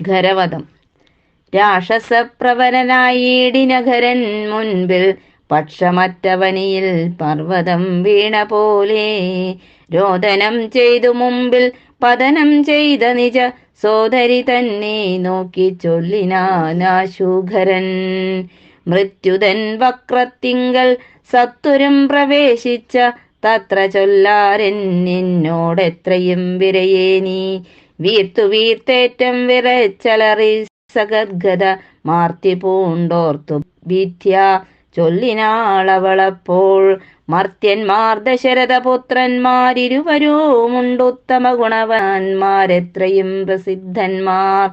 ഖരവധം. രാക്ഷസപ്രവരനായിടിനഖരൻ മുൻപിൽ പക്ഷമറ്റവനിയിൽ പർവതം വീണ പോലെ രോദനം ചെയ്തു മുമ്പിൽ പതനം ചെയ്ത നിജ സോദരി തന്നെ നോക്കി ചൊല്ലിനാശൂഖരൻ മൃത്യുതൻ വക്രത്തിങ്കൽ സത്വരം പ്രവേശിച്ച തത്ര ചൊല്ലാരൻ നിന്നോടെത്രയും വിരയേ നീ വീർത്തു വീർത്തേറ്റം വിറച്ചലറി സഗദ്ഗത മാർത്തി പൂണ്ടോർത്തു വിദ്യ ചൊല്ലിനാളവളപ്പോൾ മർത്യന്മാർ ദശരഥ പുത്രന്മാരിരുവരൂമുണ്ടുത്തമ ഗുണവാന്മാരെത്രയും പ്രസിദ്ധന്മാർ.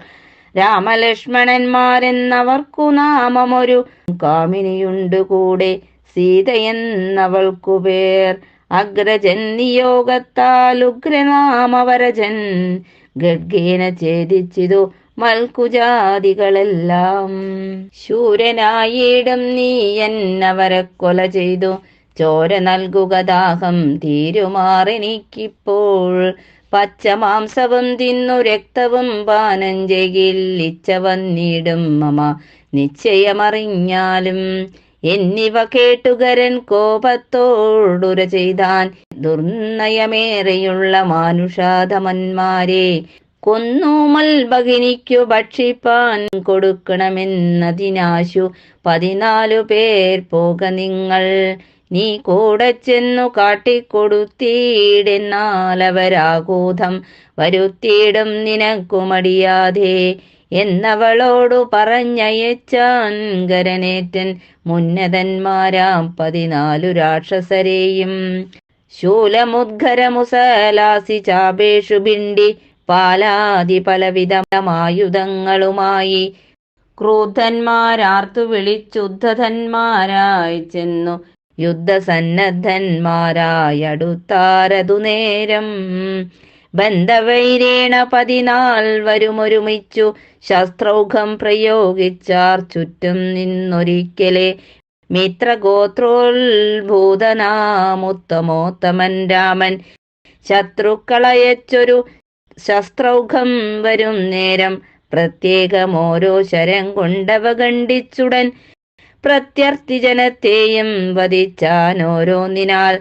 രാമലക്ഷ്മണന്മാരെന്നവർക്കു നാമമൊരു കാമിനിയുണ്ട് കൂടെ സീതയെന്നവൾക്കു പേർ അഗ്രജൻ നിയോഗത്താൽ ഉഗ്രനാമവരജൻ ഗഡ്ഗേന ഛേദിച്ചിതു മൽക്കുജാതികളെല്ലാം ശൂരനായിടും നീ എന്നവരെ കൊല ചെയ്തു. ചോര നൽകുക ദാഹം തീരുമാറെനിക്കിപ്പോൾ. പച്ചമാംസവും തിന്നു രക്തവും പാനം ചെയ്യില്ലിച്ച വന്നിടും മമ. നിശ്ചയമറിഞ്ഞാലും എന്നിവ കേട്ടുകരൻ കോപത്തോടുര ചെയ്താൻ ദുർനയമേറെയുള്ള മാനുഷാധമന്മാരെ കൊന്നു മൽഭഗിനിക്കു ഭക്ഷിപ്പാൻ കൊടുക്കണമെന്നതിനാശു പതിനാലു പേർ. പോക നിങ്ങൾ നീ കൂടെ ചെന്നു കാട്ടിക്കൊടുത്തീടെന്നാലവരാകൂതം വരുത്തിയിടും നിനക്കു മടിയാതെ എന്നവളോടു പറഞ്ഞയച്ചാൻ കരനേറ്റൻ മുന്നതന്മാരാം പതിനാലു രാക്ഷസരെയും ശൂലമുദ്ഗരമുസലാസി ചാപേഷു ഭിണ്ടി പാലാതി പലവിധമായുധങ്ങളുമായി. ക്രൂദ്ധന്മാരാർത്തു വിളിച്ചുദ്ധന്മാരായി ചെന്നു യുദ്ധസന്നദ്ധന്മാരായടുത്താരതു നേരം. ബന്ധവൈരേണ പതിനാൽ വരുമൊരുമിച്ചു ശസ്ത്രൗഘം പ്രയോഗിച്ചാർ ചുറ്റും നിന്നൊരിക്കലെ മിത്രഗോത്രോത്ഭൂതനാമുത്തമോത്തമൻ രാമൻ. ശത്രുക്കളയച്ചൊരു ശസ്ത്രൗഘം വരും നേരം. പ്രത്യേകം ഓരോ ശരം കൊണ്ടവ കണ്ടിച്ചുടൻ പ്രത്യർത്ഥി ജനത്തെയും വധിച്ചാൻ ഓരോന്നിനാൽ.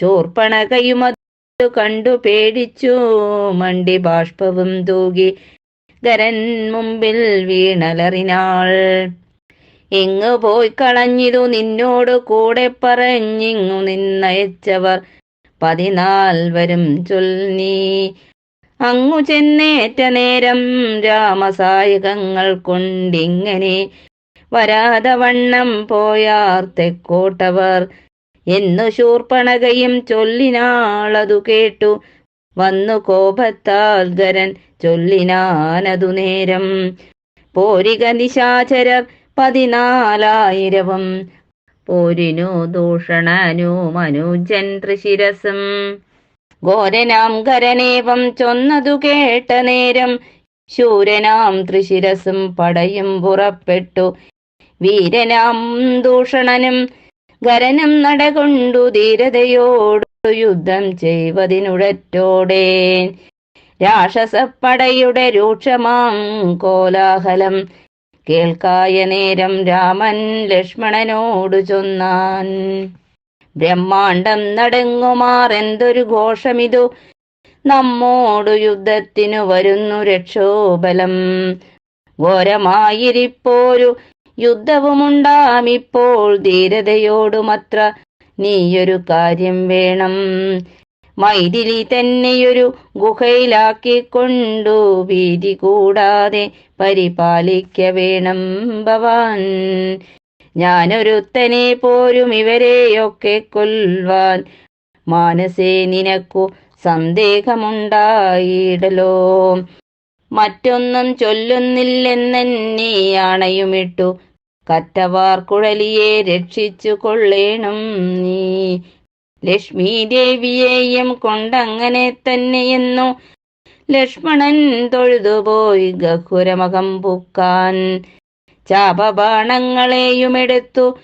ശൂർപ്പണകയുമതു കണ്ടു പേടിച്ചു. മണ്ടി ബാഷ്പവും തൂകി. ഗരൻ മുമ്പിൽ വീണലറിനാൾ. എങ്ങു പോയി കളഞ്ഞിതു നിന്നോട് കൂടെ പറഞ്ഞിങ്ങു നിന്നയച്ചവർ. പതിനാൽവരും ചൊല്ലി. അങ്ങു ചെന്നേറ്റ നേരം രാമസായകങ്ങൾ കൊണ്ടിങ്ങനെ വരാതെ വണ്ണം പോയാർ തെക്കോട്ടവർ. എന്നു ശൂർപ്പണകയും ചൊല്ലിനാളതു കേട്ടു. വന്നു കോപത്താൽ ഗരൻ ചൊല്ലിനാനതു നേരം. പോരിക നിശാചരർ പതിനാലായിരവും. പോരിനു ദൂഷണനു മനുജൻ തൃശിരസും ഘോരനാം കരനേവം ചൊന്നതു കേട്ട നേരം ശൂരനാം തൃശിരസും പടയും പുറപ്പെട്ടു. വീരനാം ദൂഷണനും ഗരനും നടകൊണ്ടു ധീരതയോടു യുദ്ധം ചെയ്വതിനുടറ്റോടെ രാക്ഷസപ്പടയുടെ രൂക്ഷമാം കോലാഹലം കേൾക്കായ നേരം രാമൻ ലക്ഷ്മണനോടു ചൊന്നാൻ. ബ്രഹ്മാണ്ടം നടങ്ങുമാറെന്തൊരു ഘോഷമിതു? നമ്മോടു യുദ്ധത്തിനു വരുന്നു രക്ഷോബലം. ഘോരമായിരിപ്പോരു യുദ്ധവുമുണ്ടാമിപ്പോൾ ധീരതയോടുമത്ര നീയൊരു കാര്യം വേണം. മൈഥിലി തന്നെയൊരു ഗുഹയിലാക്കിക്കൊണ്ടു ഭീതി കൂടാതെ പരിപാലിക്ക വേണം ഭവാൻ. ഞാനൊരുത്തനെ പോരും ഇവരെയൊക്കെ കൊല്ലുവാൻ മാനസേ നിനക്കു സന്ദേഹമുണ്ടായിടലോ? മറ്റൊന്നും ചൊല്ലുന്നില്ലെന്നെ ആണയുമിട്ടു കറ്റവാർ കുഴലിയെ രക്ഷിച്ചു കൊള്ളേണം നീ. ലക്ഷ്മി ദേവിയെയും കൊണ്ടങ്ങനെ തന്നെയെന്നു ലക്ഷ്മണൻ തൊഴുതുപോയി ഗഹുരമകം പൂക്കാൻ. ചാപബാണങ്ങളെയും എടുത്തു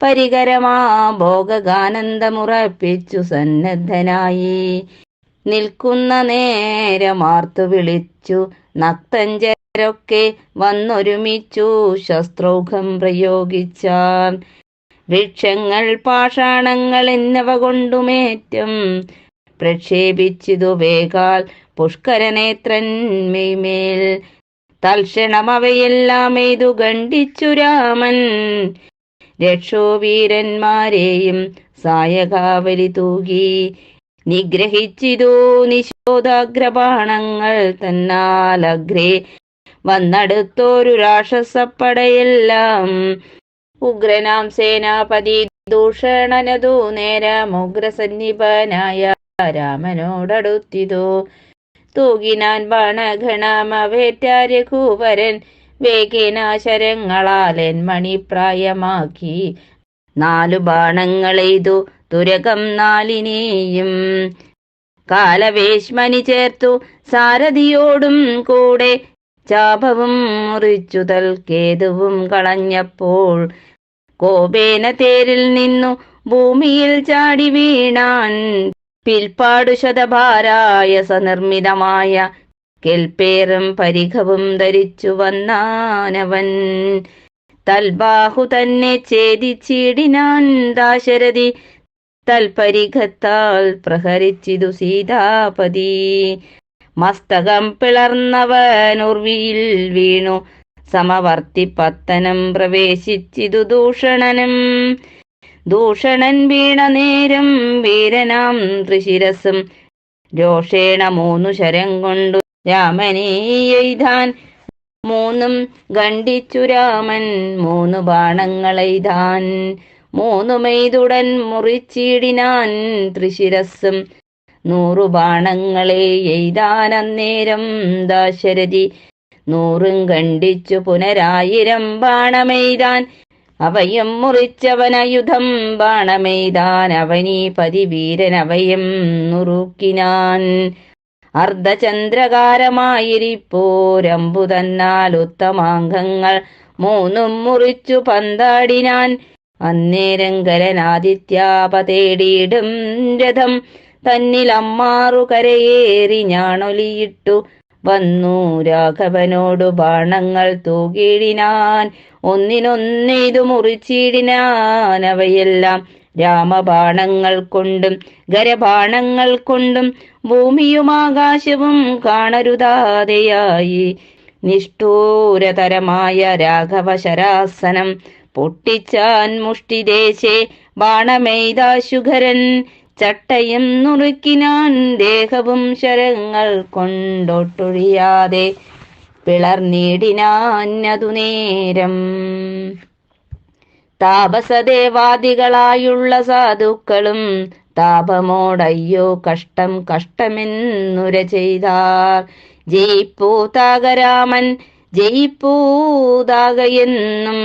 പരികരമാ ഭോഗാനന്ദമുറപ്പിച്ചു സന്നദ്ധനായി. നിൽക്കുന്ന നേരമാർത്തു വിളിച്ചു. നക്തഞ്ചരൊക്കെ വന്നൊരുമിച്ചു. ശസ്ത്രൗഘം പ്രയോഗിച്ചാർ വൃക്ഷങ്ങൾ പാഷാണങ്ങൾ എന്നിവ കൊണ്ടുമേറ്റം പ്രക്ഷേപിച്ചിതു വേഗാൽ പുഷ്കരനേത്രന്മേൽ തൽക്ഷണം അവയെല്ലാം എയ്തു ഖണ്ഡിച്ചു രാമൻ. രക്ഷോവീരന്മാരെയും സായകാവലി തൂകി. നിഗ്രഹിച്ചിതു നിശോധാഗ്രബാണങ്ങൾ തന്നാലഗ്രേ. വന്നടുത്തോരു രാക്ഷസപ്പടയെല്ലാം ഉഗ്രനാം സേനാപതി ദൂഷണനതു നേരം ഉഗ്രസന്നിപനായ രാമനോടടുത്തിതു. തൂകിനാൻ വേഗേനാശരങ്ങളാൽ വേഗേനാശരങ്ങളാലൻ മണിപ്രായമാക്കി. നാലു ബാണങ്ങളെയ്തു തുരകം നാലിനെയും. കാലവേഷ്മനി ചേർത്തു സാരഥിയോടും കൂടെ ചാപവും മുറിച്ചു തൽക്കേതുവും കളഞ്ഞപ്പോൾ കോപേന തേരിൽ നിന്നു ഭൂമിയിൽ ചാടി വീണാൻ പിൽപ്പാടു ശതഭാരായ സനിർമ്മിതമായ കെൽപ്പേറും പരിഘവും ധരിച്ചു വന്നാനവൻ. തൽബാഹു തന്നെ ഛേദിച്ചിടിനാൻ ദാശരഥി തൽപരിഘത്താൽ പ്രഹരിച്ചിതു സീതാപതി. മസ്തകം പിളർന്നവൻ ഉർവിയിൽ വീണു സമവർത്തി പത്തനം പ്രവേശിച്ചിതു ദൂഷണനും. ദൂഷണൻ വീണ നേരം വീരനാം ത്രിശിരസും. രോഷേണ മൂന്നു ശരം കൊണ്ടു രാമനെയ്താൻ മൂന്നും ഖണ്ഡിച്ചു രാമൻ മൂന്നു ബാണങ്ങളെയ്താൻ മൂന്നുമെയ്തുടൻ മുറിച്ചിടിനാൻ ത്രിശിരസും. നൂറു ബാണങ്ങളെ എയ്താൻ അന്നേരം ദാശരഥി നൂറും കണ്ടിച്ചു പുനരായിരം ബാണമെയ്താൻ. അവയും മുറിച്ചവനയുധം ബാണമെയ്താൻ. അവനീ പതിവീരൻ അവയും നുറുക്കിനാൻ. അർദ്ധചന്ദ്രകാരമായിരിപ്പോരമ്പു തന്നാൽ ഉത്തമാംഗങ്ങൾ മൂന്നും മുറിച്ചു പന്താടിനാൻ. അന്നേരങ്കരനാദിത്യാപതേടിയിടും രഥം. തന്നിൽ അമ്മാറു കരയേറി ഞാണൊലിയിട്ടു വന്നു. രാഘവനോടു ബാണങ്ങൾ തൂകിടിനാൻ ഒന്നിനൊന്നിതു മുറിച്ചിടിനാൻ അവയെല്ലാം രാമബാണങ്ങൾ കൊണ്ടും ഗരബാണങ്ങൾ കൊണ്ടും ഭൂമിയും ആകാശവും കാണരുതാതെയായി. നിഷ്ഠൂരതരമായ രാഘവ ശരാസനം പൊട്ടിച്ചാൻ മുഷ്ടിദേശേ ബാണമെയ്താശുഖരൻ ചട്ടയും നുറുക്കിനാൻ ദേഹവും ശരങ്ങൾ കൊണ്ടൊട്ടൊഴിയാതെ പിളർന്നിടിനാന്നതു നേരം. താപസദേവാദികളായുള്ള സാധുക്കളും താപമോടയ്യോ കഷ്ടം കഷ്ടമെന്നുര ചെയ്താർ. ജയിപ്പൂതാകരാമൻ ജയിപ്പൂതാകയെന്നും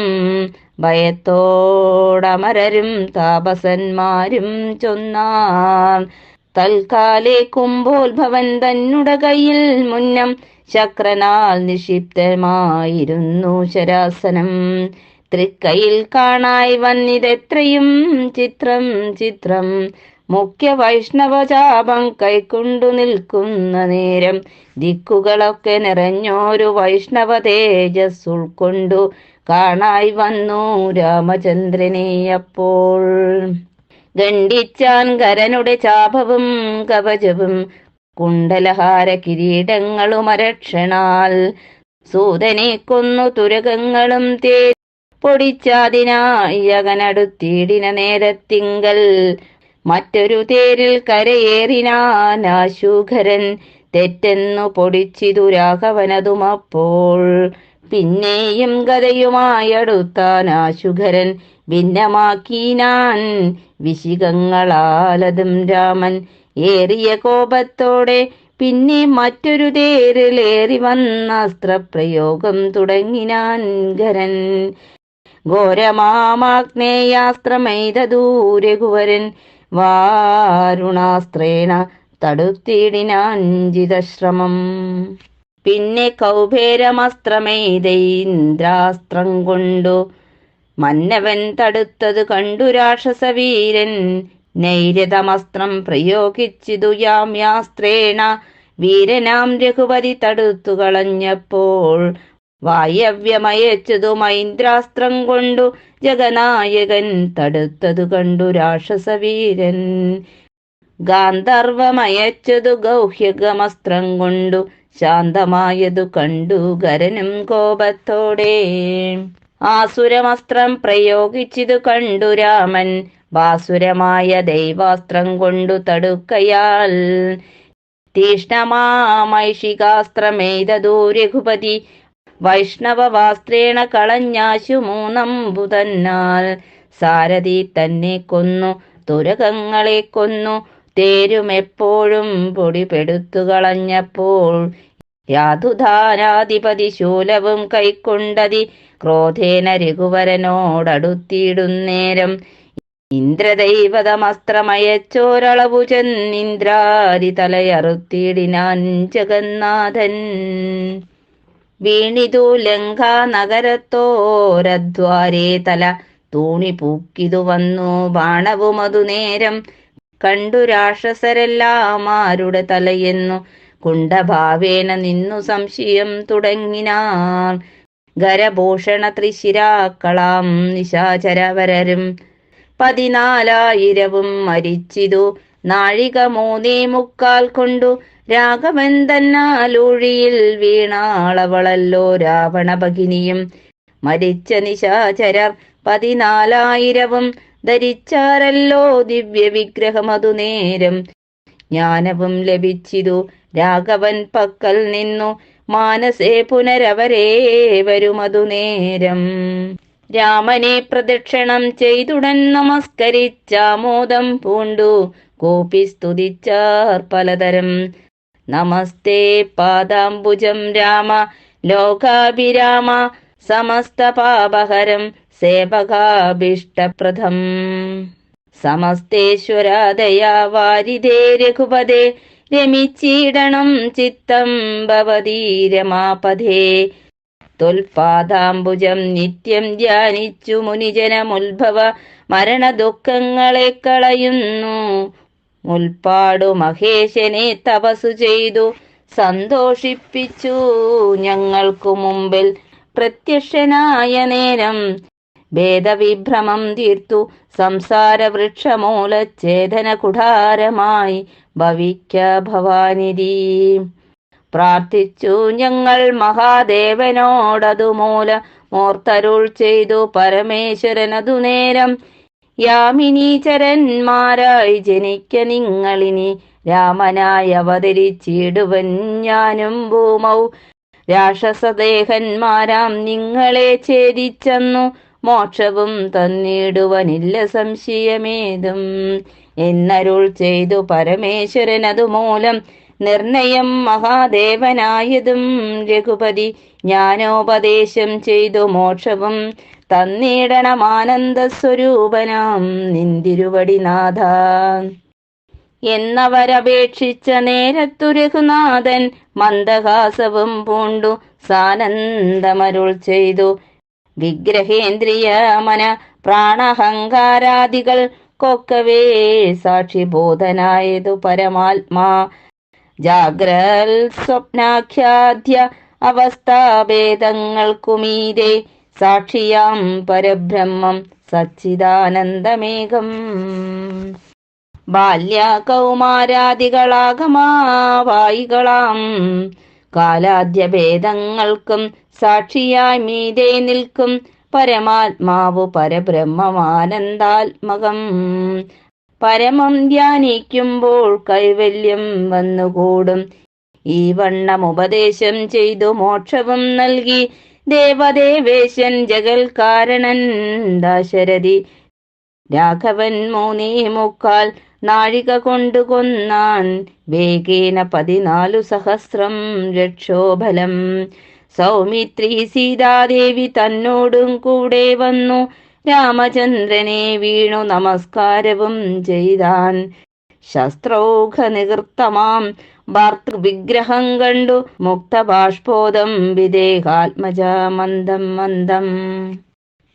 ഭയത്തോടമരരും താപസന്മാരും ചൊന്നാർ തൽക്കാലേ കുംഭോത്ഭവൻ തന്നുട കയ്യിൽ മുന്നം ശക്രനാൽ നിക്ഷിപ്തമായിരുന്നു ശരാസനം. തൃക്കയിൽ കാണായി വന്നിതെത്രയും ചിത്രം ചിത്രം. മുഖ്യ വൈഷ്ണവചാപം കൈക്കൊണ്ടു നിൽക്കുന്ന നേരം ദിക്കുകളൊക്കെ നിറഞ്ഞോരു വൈഷ്ണവ തേജസ് ഉൾക്കൊണ്ടു കാണായി വന്നു രാമചന്ദ്രനെ അപ്പോൾ. ഖണ്ഡിച്ചാൻ കരനുടെ ചാപവും കവചവും കുണ്ടലഹാര കിരീടങ്ങളും അരക്ഷണാൽ സൂതനെ കൊന്നു തുരകങ്ങളും തേ പൊടിച്ചാതിനായി അകനടുത്തിടിന നേരത്തിങ്കൽ മറ്റൊരു തേരിൽ കരയേറിനാശുഖരൻ തെറ്റെന്നു പൊടിച്ചിതു രാഘവനതുമപ്പോൾ. പിന്നെയും കഥയുമായടുത്താനാശുഖരൻ ഭിന്നമാക്കീനാൻ വിശികങ്ങളാലതും രാമൻ ഏറിയ കോപത്തോടെ പിന്നെ മറ്റൊരു തേരിലേറി വന്ന അസ്ത്രപ്രയോഗം തുടങ്ങിനാൻ ഖരൻ. ഘോരമാമാഗ്നേയാസ്ത്രമെയ്തൂരഘുവരൻ വാരുണാസ്ത്രേണ തടുത്തിടിനാഞ്ചിതശ്രമം. പിന്നെ കൗഭേരമസ്ത്രമെയ്തൈന്ദ്രാസ്ത്രം കൊണ്ടു മന്നവൻ തടുത്തത് കണ്ടു രാക്ഷസവീരൻ. നൈരതമസ്ത്രം പ്രയോഗിച്ചിതു യാമ്യാസ്ത്രേണ. വീരനാം രഘുപതി തടുത്തു കളഞ്ഞപ്പോൾ വായവ്യമയച്ചതു മൈന്ദ്രാസ്ത്രം കൊണ്ടു ജഗനായകൻ തടുത്തതു കണ്ടു രാക്ഷസവീരൻ. ഗാന്ധർവമയച്ചതു ഗൗഹ്യഗമസ്ത്രം കൊണ്ടു ശാന്തമായതു കണ്ടു ഗരനും കോപത്തോടെ. ആസുരമസ്ത്രം പ്രയോഗിച്ചിതു കണ്ടു രാമൻ ബാസുരമായ ദൈവാസ്ത്രം കൊണ്ടു തടുക്കയാൽ. തീഷ്ണമാമൈഷികാസ്ത്രമേതൂ രഘുപതി വൈഷ്ണവവാസ്ത്രേണ കളഞ്ഞാശു മൂന്നമ്പുതന്നാൽ. സാരഥി തന്നെ കൊന്നു തുരകങ്ങളെ കൊന്നു തേരുമെപ്പോഴും പൊടിപെടുത്തു കളഞ്ഞപ്പോൾ യാതുധാനാധിപതി ശൂലവും കൈക്കൊണ്ടതി ക്രോധേന രഘുവരനോടടുത്തിയിടുന്നേരം ഇന്ദ്രദൈവതമസ്ത്രമയച്ചോരളവു ചെന്നിന്ദ്രാരി തലയറുത്തിയിടിനാൻ ജഗന്നാഥൻ. വീണിതു ലങ്കാ നഗരത്തോരദ്വാരേ തല. തൂണി പൂക്കിതു വന്നു ബാണവുമതു നേരം. കണ്ടു രാക്ഷസരെല്ലാം ആരുടെ തലയെന്നു. കുണ്ടഭാവേന നിന്നു സംശയം തുടങ്ങിനാൻ ഗരഭൂഷണ ത്രിശിരാക്കളാം നിശാചരവരരും. പതിനാലായിരവും മരിച്ചിതു. നാഴിക മൂന്നേ മുക്കാൽ കൊണ്ടു. രാഘവൻ തന്നാലൂഴിയിൽ വീണാളവളല്ലോ രാവണ ഭഗിനിയും മരിച്ച നിശാചരർ പതിനാലായിരവും ധരിച്ചാരല്ലോ ദിവ്യ വിഗ്രഹമതു നേരം ജ്ഞാനവും ലഭിച്ചിതു രാഘവൻ പക്കൽ നിന്നു മാനസേ പുനരവരേ വരുമതു നേരം രാമനെ പ്രദക്ഷിണം ചെയ്തുടൻ നമസ്കരിച്ചാമോദം പൂണ്ടു. കോപി സ്തുതിച്ചാർ പലതരം നമസ്തേ പാദാംബുജം രാമ ലോകാഭിരാമ സമസ്ത പാപഹരം സേവകാഭിഷ്ടപ്രദം. സമസ്തേശ്വരാദയാ വാരിതേ രഘുപദേ രമിച്ചിടണം ചിത്തം ഭവതീ രമാപഥേ തൊൽപാദാംബുജം നിത്യം ധ്യാനിച്ചു മുനിജനമുത്ഭവ മരണദുഃഖങ്ങളെ കളയുന്നു. മുൽപ്പാടു മഹേശനെ തപസ്സു ചെയ്തു. സന്തോഷിപ്പിച്ചു ഞങ്ങൾക്കു മുമ്പിൽ പ്രത്യക്ഷനായ നേരം. ഭേദവിഭ്രമം തീർത്തു. സംസാര വൃക്ഷമൂലച്ഛേദന കുഠാരമായി ഭവിക്ക ഭവാനിധി. പ്രാർത്ഥിച്ചു ഞങ്ങൾ മഹാദേവനോടതുമൂല മോർത്തരുൾ ചെയ്തു. പരമേശ്വരനതു നേരം യാമിനീചരന്മാരായി ജനിക്ക നിങ്ങളിനി. രാമനായി അവതരിച്ചിടുവൻ ഞാനും ഭൂമൗ. രാക്ഷസദേഹന്മാരാം നിങ്ങളെ ഛേദിച്ചെന്നു. മോക്ഷവും തന്നിടുവനില്ല സംശയമേതും. എന്നരുൾ ചെയ്തു പരമേശ്വരൻ അതുമൂലം നിർണയം മഹാദേവനായതും രഘുപതി. ജ്ഞാനോപദേശം ചെയ്തു മോക്ഷവും തന്നിടണമാനന്ദ സ്വരൂപനാം നിന്തിരുവടിനാഥ. എന്നവരപേക്ഷിച്ച നേരത്തു രഘുനാഥൻ മന്ദഹാസവും പൂണ്ടു സാനന്ദമരുൾ ചെയ്തു. വിഗ്രഹേന്ദ്രിയ മന പ്രാണഹങ്കാരാദികൾ കൊക്കവേ സാക്ഷിബോധനായതു പരമാത്മാ. ജാഗ്രൽ സ്വപ്നാഖ്യാദ്യ അവസ്ഥാഭേദങ്ങൾക്കുമീതെ സാക്ഷിയാം പരബ്രഹ്മം സച്ചിദാനന്ദമേകം ബാല്യ കൗമാരാദികളാകമാവായികളാം കാലാദ്യ ഭേദങ്ങൾക്കും സാക്ഷിയായി മീതെ നിൽക്കും പരമാത്മാവു പരബ്രഹ്മമാനന്ദാത്മകം. പരമം ധ്യാനിക്കുമ്പോൾ കൈവല്യം വന്നുകൂടും. ഈ വണ്ണം ഉപദേശം ചെയ്തു മോക്ഷവും നൽകി ദേവദേവേശൻ ജഗൽ കാരണൻ ദാശരഥി. രാഘവൻ മൂന്നേ മുക്കാൽ നാഴിക കൊണ്ടു കൊന്നാൻ വേഗേന പതിനാലു സഹസ്രം രക്ഷോബലം. സൗമിത്രി സീതാദേവി തന്നോടും കൂടെ വന്നു. രാമചന്ദ്രനെ വീണു നമസ്കാരവും ചെയ്താൻ. ശസ്ത്രൗഘ നികൃത്തമാം ഭർത്തൃ വിഗ്രഹം കണ്ടു. മുക്തബാഷ്പോദം വിദേഹാത്മജ മന്ദം. മന്ദം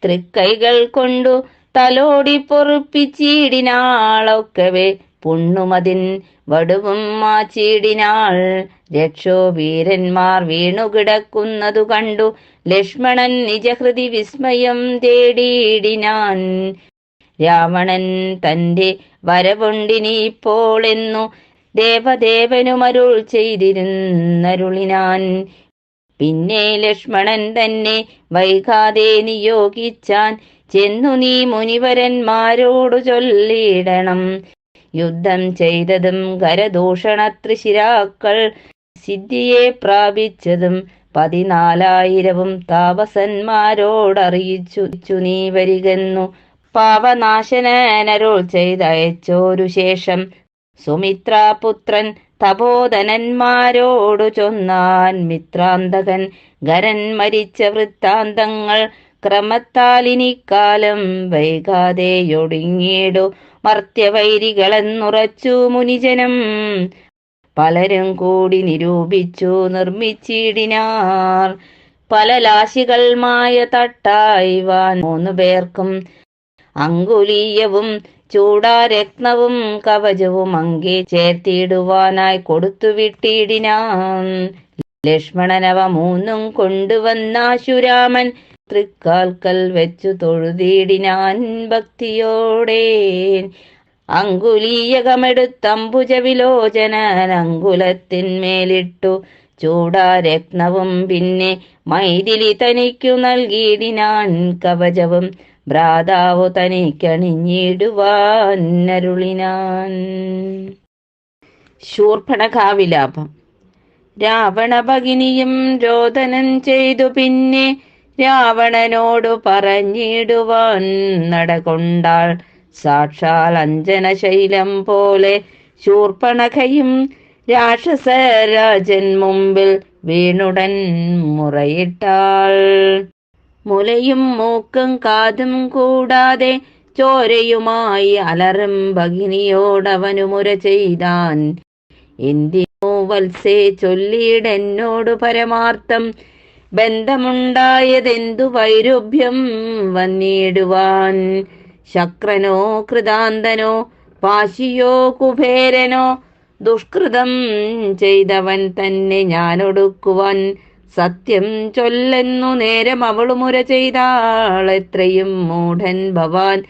തൃക്കൈകൾ കൊണ്ടു തലോടി പൊറുപ്പിച്ചീടിനാളൊക്കെ പുണ്ണുമതിൻ വടുവും മാച്ചിടിനാൾ രക്ഷോ വീരന്മാർ വീണുകിടക്കുന്നതു കണ്ടു. ലക്ഷ്മണൻ നിജഹൃതി വിസ്മയം തേടിയിടിനാൻ. രാവണൻ തന്റെ വരവുണ്ടിനിപ്പോളെന്നു ദേവദേവനുമരുൾ ചെയ്തിരുന്നരുളിനാൻ. പിന്നെ ലക്ഷ്മണൻ തന്നെ വൈകാതെ നിയോഗിച്ചാൻ ചെന്നു നീ മുനിവരന്മാരോടു ചൊല്ലിയിടണം യുദ്ധം ചെയ്തതും കരദൂഷണ ത്രിശിരാക്കൾ സിദ്ധിയെ പ്രാപിച്ചതും പതിനാലായിരവും താപസന്മാരോടറിയിച്ചു നീ വരികെന്നു പാപനാശനരുൾ ചെയ്തയച്ചോരു ശേഷം സുമിത്രാപുത്രൻ തപോധനന്മാരോടു ചൊന്നാൻ മിത്രാന്തകൻ ഗരൻ മരിച്ച വൃത്താന്തങ്ങൾ ക്രമത്താലിനിക്കാലം വൈകാതെയൊടുങ്ങിയിടു മർത്യവൈരികളെന്നുറച്ചു മുനിജനം. പലരും കൂടി നിരൂപിച്ചു നിർമ്മിച്ചിടിനാർ. പല ലാശികൾമായ തട്ടായിവാൻ മൂന്നു പേർക്കും അങ്കുലീയവും ചൂടാരത്നവും കവചവും അങ്കേ ചേർത്തിടുവാനായി കൊടുത്തു വിട്ടിടിനാൻ ലക്ഷ്മണനവ മൂന്നും കൊണ്ടുവന്നാശുരാമൻ തൃക്കാൽക്കൽ വെച്ചു തൊഴുതിടിനാൻ ഭക്തിയോടെ. അങ്കുലീയകമെടുത്തമ്പുജ വിലോചനൻ അങ്കുലത്തിന്മേലിട്ടു ചൂടാരത്നവും പിന്നെ മൈഥിലി തനിക്കു നൽകിയിടിനാൻ കവചവും ഭ്രാതാവു തനിക്കണിഞ്ഞിടുവാൻ അരുളിനാൻ. ശൂർഭണകാവിലാപം. രാവണ ഭഗിനിയും രോദനം ചെയ്തു പിന്നെ രാവണനോട് പറഞ്ഞിടുവാൻ നടകൊണ്ടാൾ സാക്ഷാൽ അഞ്ജനശൈലം പോലെ ശൂർപ്പണകയും രാക്ഷസരാജൻ മുമ്പിൽ വീണുടൻ മുറയിട്ടാൾ. മുലയും മൂക്കും കാതും കൂടാതെ ചോരയുമായി അലറും ഭഗിനിയോടവനുമുര ചെയ്താൻ. എന്തിനോ വത്സേ ചൊല്ലിയിടെന്നോടു പരമാർത്ഥം ബന്ധമുണ്ടായതെന്തു വൈരുഭ്യം വന്നിടുവാൻ. ശക്രനോ കൃതാന്തനോ പാശിയോ കുബേരനോ ദുഷ്കൃതം ചെയ്തവൻ തന്നെ ഞാനൊടുക്കുവാൻ സത്യം ചൊല്ലെന്നു നേരം അവളുമുര ചെയ്താളെത്രയും മൂഢൻ ഭവാൻ.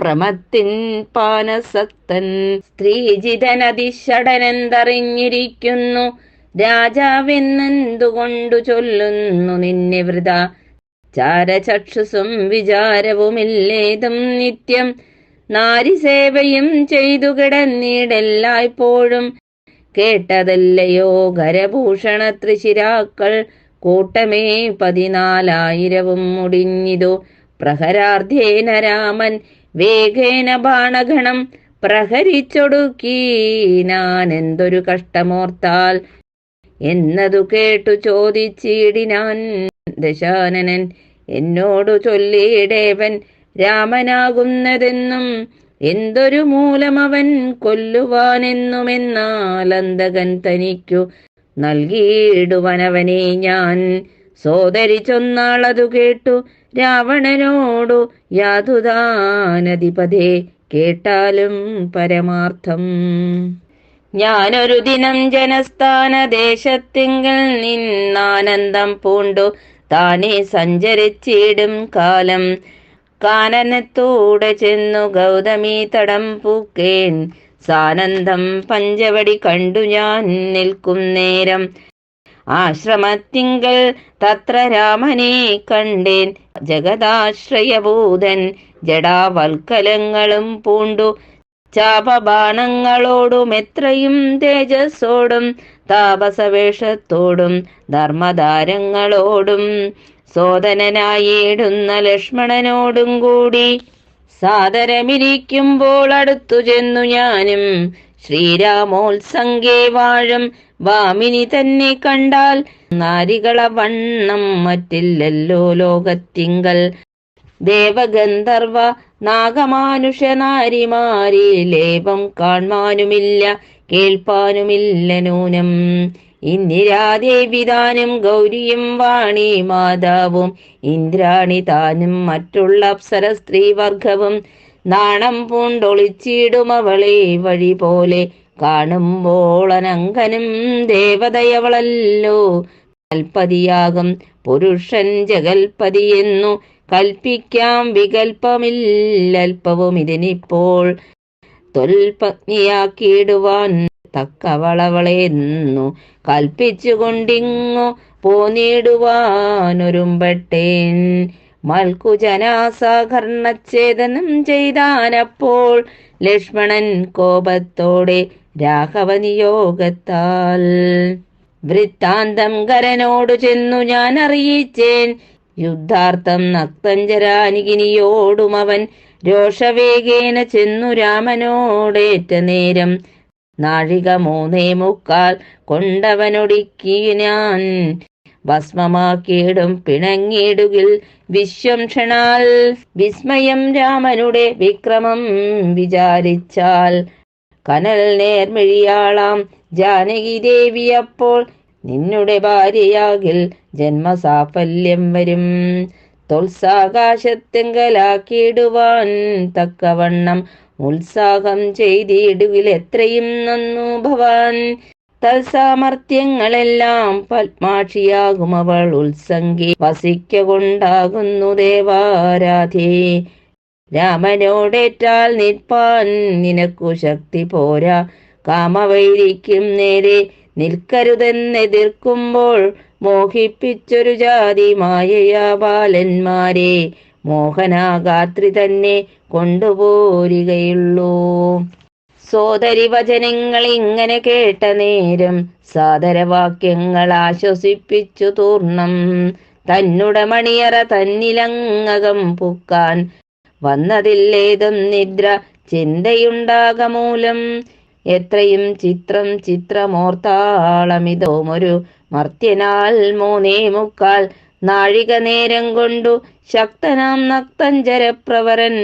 പ്രമത്തിൻ പാനസക്തൻ സ്ത്രീജിതനതിഷടനെന്തറിഞ്ഞിരിക്കുന്നു രാജാവെന്നെന്തുകൊണ്ടു ചൊല്ലുന്നു നിന്നെ വൃത. ചാരചക്ഷുസും വിചാരവുമില്ലേതും നിത്യം. നാരിസേവയും ചെയ്തു കിടന്നിടെല്ലായ്പ്പോഴും. കേട്ടതല്ലയോ ഖരഭൂഷണ ത്രിശിരാക്കൾ? കൂട്ടമേ പതിനാലായിരവും മുടിഞ്ഞിതു. പ്രഹരാർദ്ധേന രാമൻ വേഗേന ബാണഗണം പ്രഹരിച്ചൊടുക്കി. ഞാൻ എന്തൊരു കഷ്ടമോർത്താൽ എന്നതു കേട്ടു ചോദിച്ചിടിനാൻ ദശാനനൻ. എന്നോടു ചൊല്ലിയിടേവൻ രാമനാകുന്നതെന്നും എന്തൊരു മൂലമവൻ കൊല്ലുവാനെന്നുമെന്നാൽ അന്തകൻ തനിക്കു നൽകിയിടുവനവനെ ഞാൻ. സോദരി ചൊന്നാളതു കേട്ടു രാവണനോടു യാതുദാനധിപതേ കേട്ടാലും പരമാർത്ഥം. ഞാനൊരു ദിനം ജനസ്ഥാന ദേശത്തിങ്കൽ നിന്നാനന്ദം പൂണ്ടു താനെ സഞ്ചരിച്ചിടും കാലം. കാനനത്തൂടെ ചെന്നു ഗൗതമി തടം പൂക്കേൻ. സാനന്ദം പഞ്ചവടി കണ്ടു ഞാൻ നിൽക്കും നേരം. ആശ്രമത്തിങ്കൽ തത്ര രാമനെ കണ്ടേൻ. ജഗദാശ്രയഭൂതൻ ജടാവൽക്കലങ്ങളും പൂണ്ടു. ചാപബാണങ്ങളോടും എത്രയും തേജസ്സോടും താപസവേഷത്തോടും ധർമ്മധാരങ്ങളോടും സോദനനായിടുന്ന ലക്ഷ്മണനോടും കൂടി സാദരമിരിക്കുമ്പോൾ അടുത്തു ചെന്നു ഞാനും. ശ്രീരാമോത്സംഗേ വാഴും. വാമിനി തന്നെ കണ്ടാൽ നാരികള വണ്ണം മറ്റില്ലല്ലോ ലോകത്തിങ്കൽ. ദേവഗന്ധർവ നാഗമാനുഷ നാരിമാരി ലേപം കാണുവാനുമില്ല കേൾപ്പാനുമില്ല നൂനം. ഇന്ദിരാദേവി താനും ഗൗരിയും വാണി മാതാവും. ഇന്ദ്രാണി താനും മറ്റുള്ള അപ്സര സ്ത്രീവർഗവും നാണം പൂണ്ടൊളിച്ചിടുമവളെ വഴി പോലെ. കാണുമ്പോൾ അനങ്കനും ദേവതയവളല്ലോ കൽപ്പതിയാകും പുരുഷൻ ജഗൽപതിയെന്നു കൽപ്പിക്കാം വികൽപ്പമില്ലൽപ്പവും ഇതിനിപ്പോൾ. തൊൽപത്നിയാക്കിയിടുവാൻ തക്കവളവളെന്നു കൽപ്പിച്ചുകൊണ്ടിങ്ങു പോന്നിടുവാനൊരുമ്പട്ടേൻ. മൽക്കുജനാസകർണച്ഛേദനം ചെയ്താനപ്പോൾ ലക്ഷ്മണൻ കോപത്തോടെ രാഘവനിയോഗത്താൽ. വൃത്താന്തം കരനോടു ചെന്നു ഞാൻ അറിയിച്ചേൻ യുദ്ധാർത്ഥം നക്തഞ്ചരാനികിനിയോടും അവൻ രോഷവേഗേന ചെന്നു രാമനോടേറ്റ നേരം നാഴിക മൂന്നേ മുക്കാൽ കൊണ്ടവനൊടുക്കി ഞാൻ. ഭസ്മമാക്കിയിടും പിണങ്ങിയിടുകിൽ വിശ്വം ക്ഷണാൽ. വിസ്മയം രാമനുടെ വിക്രമം വിചാരിച്ചാൽ. കനൽ നേർമിഴിയാളാം ജാനകി ദേവി അപ്പോൾ നിന്നുടെ ഭാര്യയാകിൽ ജന്മസാഫല്യം വരും. തൊൽസാകാശത്തെങ്കലാക്കിയിടുവാൻ തക്കവണ്ണം ഉത്സാഹം ചെയ്തിടുവിൽ എത്രയും നന്നു ഭവാൻ. തൽസാമർത്ഥ്യങ്ങളെല്ലാം പത്മാക്ഷിയാകും അവൾ ഉത്സംഗി. വസിക്ക കൊണ്ടാകുന്നു ദേവാരാധേ. രാമനോടേറ്റാൽ നിൽപ്പാൻ നിനക്കു ശക്തി പോരാ. കാമവൈരിക്കും നേരെ നിൽക്കരുതെന്നെതിർക്കുമ്പോൾ മോഹിപ്പിച്ചൊരു ജാതി മായയാ ബാലന്മാരെ. മോഹനാഗാത്രി തന്നെ കൊണ്ടുപോരുകയുള്ളൂ. സോദരി വചനങ്ങൾ ഇങ്ങനെ കേട്ട നേരം സാദരവാക്യങ്ങൾ ആശ്വസിപ്പിച്ചു തൂർണം. തന്നുട മണിയറ തന്നിലങ്ങകം പൂക്കാൻ വന്നതില്ലേതും നിദ്ര ചിന്തയുണ്ടാകമൂലം. എത്രയും ചിത്രം ചിത്രമോർത്താളമിതോമൊരു മർത്യനാൽ മൂന്നേ മുക്കാൽ നാഴിക നേരം കൊണ്ടു ശക്തനാം നക്തഞ്ചരപ്രവരൻ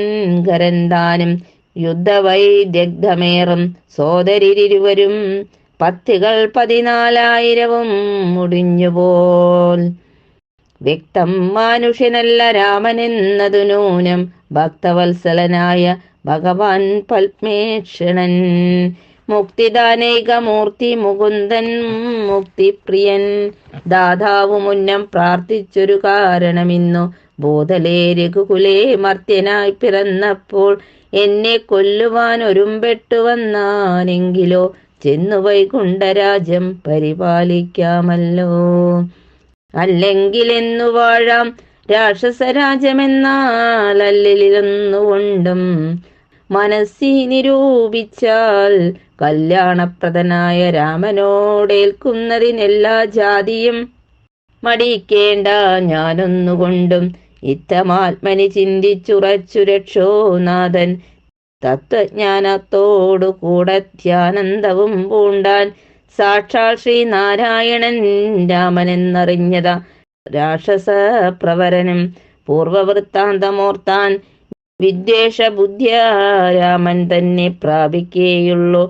ഖരന്താനും യുദ്ധവൈദഗ്ധമേറും സോദരിരുവരും പത്തികൾ പതിനാലായിരവും മുടിഞ്ഞുപോൽ. വ്യക്തം മാനുഷ്യനല്ല രാമനെന്നതു നൂനം ഭക്തവത്സലനായ ഭഗവാൻ പത്മേക്ഷണൻ. മുക്തിദാനൈകമൂർത്തി മുകുന്ദൻ മുക്തിപ്രിയൻ. ദാതാവു മുന്നം പ്രാർത്ഥിച്ചൊരു കാരണമിന്നു ബോധലേ രഘുകുലേ മർത്യനായി പിറന്നപ്പോൾ എന്നെ കൊല്ലുവാൻ ഒരുമ്പെട്ടു വന്നാനെങ്കിലോ ചെന്നു വൈകുണ്ഠരാജ്യം പരിപാലിക്കാമല്ലോ. അല്ലെങ്കിലെന്നു വാഴാം രാക്ഷസരാജമെന്നാൽ അല്ലിലൊന്നുകൊണ്ടും മനസ്സി നിരൂപിച്ചാൽ കല്യാണപ്രദനായ രാമനോടേൽക്കുന്നതിനെല്ലാ ജാതിയും മടിക്കേണ്ട ഞാനൊന്നുകൊണ്ടും ഇത്തമാത്മനി ചിന്തിച്ചുറച്ചു രക്ഷോനാഥൻ തത്വജ്ഞാനത്തോടു കൂടെ ധ്യാനന്ദവും പൂണ്ടാൻ സാക്ഷാൽ ശ്രീനാരായണൻ രാമനെന്നറിഞ്ഞത രാക്ഷസ പ്രവരനും പൂർവവൃത്താന്തമോർത്താൻ വിദ്വേഷ ബുദ്ധിയ രാമൻ തന്നെ പ്രാപിക്കേയുള്ളൂ.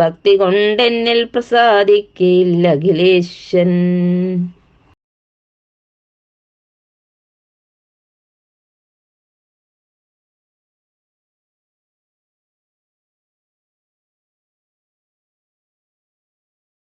ഭക്തി കൊണ്ടെന്നിൽ പ്രസാദിക്കയില്ല അഖിലേശൻ